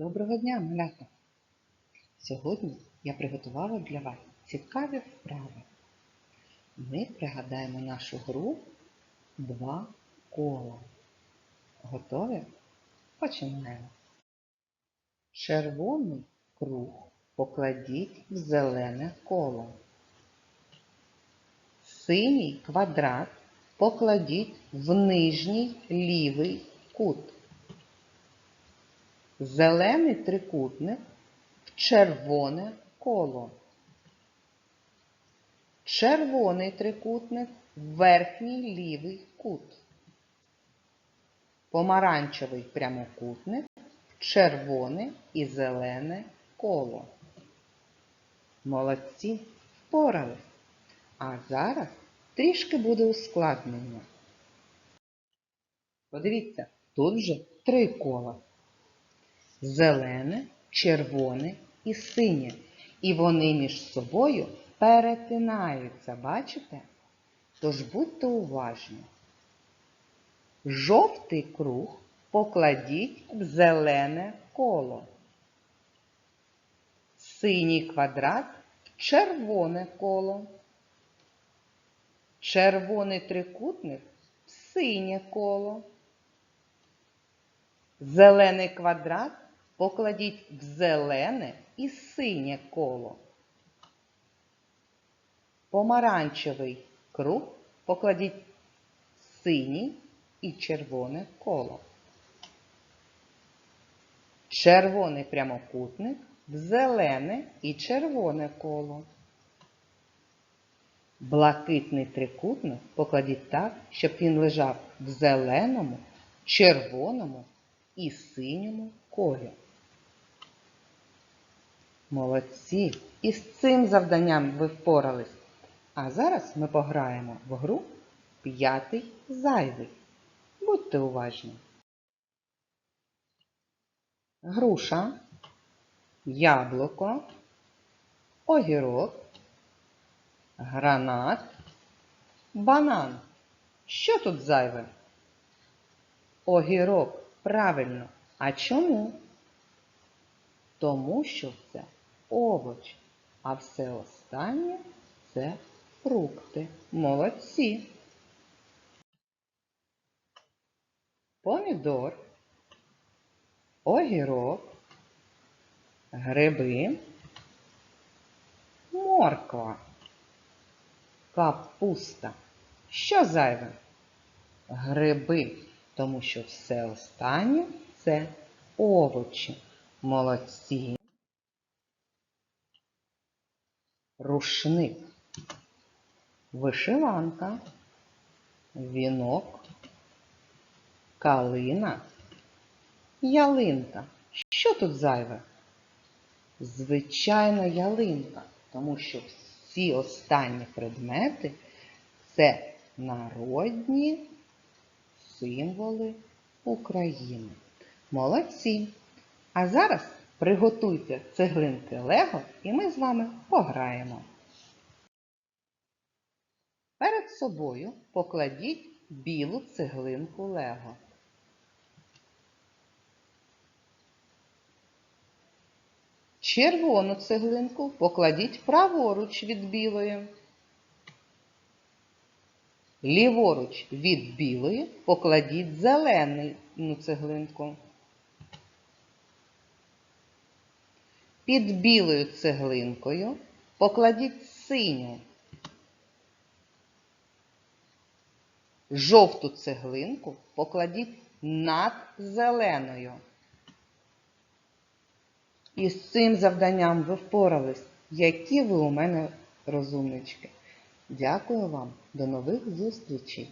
Доброго дня, малята! Сьогодні я приготувала для вас цікаві вправи. Ми пригадаємо нашу гру два кола. Готові? Починаємо. Червоний круг покладіть в зелене коло. Синій квадрат покладіть в нижній лівий кут. Зелений трикутник в червоне коло. Червоний трикутник в верхній лівий кут. Помаранчевий прямокутник в червоне і зелене коло. Молодці впорались. А зараз трішки буде ускладнення. Подивіться, тут вже три кола зелене, червоне і синє. І вони між собою перетинаються, бачите? Тож будьте уважні. Жовтий круг покладіть в зелене коло. Синій квадрат в червоне коло. Червоний трикутник в синє коло. Зелений квадрат покладіть в зелене і синє коло. Помаранчевий круг покладіть в синій і червоне коло. Червоний прямокутник в зелене і червоне коло. Блакитний трикутник покладіть так, щоб він лежав в зеленому, червоному і синьому колі. Молодці! І з цим завданням ви впорались. А зараз ми пограємо в гру п'ятий зайвий. Будьте уважні. Груша, яблуко, огірок, гранат, банан. Що тут зайве? Огірок. Правильно. А чому? Тому що це овоч, а все останнє це фрукти. Молодці. Помідор, огірок, гриби, морква, капуста. Що зайве? Гриби тому що все останнє це овочі. Молодці. Рушник, вишиванка, вінок, калина, ялинка. Що тут зайве? Звичайно, ялинка, тому що всі останні предмети це народні символи України. Молодці! А зараз приготуйте цеглинки Лего і ми з вами пограємо. Перед собою покладіть білу цеглинку Лего. Червону цеглинку покладіть праворуч від білої. Ліворуч від білої покладіть зелену цеглинку. Під білою цеглинкою покладіть синю. Жовту цеглинку покладіть над зеленою. І з цим завданням ви впорались, які ви у мене розумнички. Дякую вам, до нових зустрічей!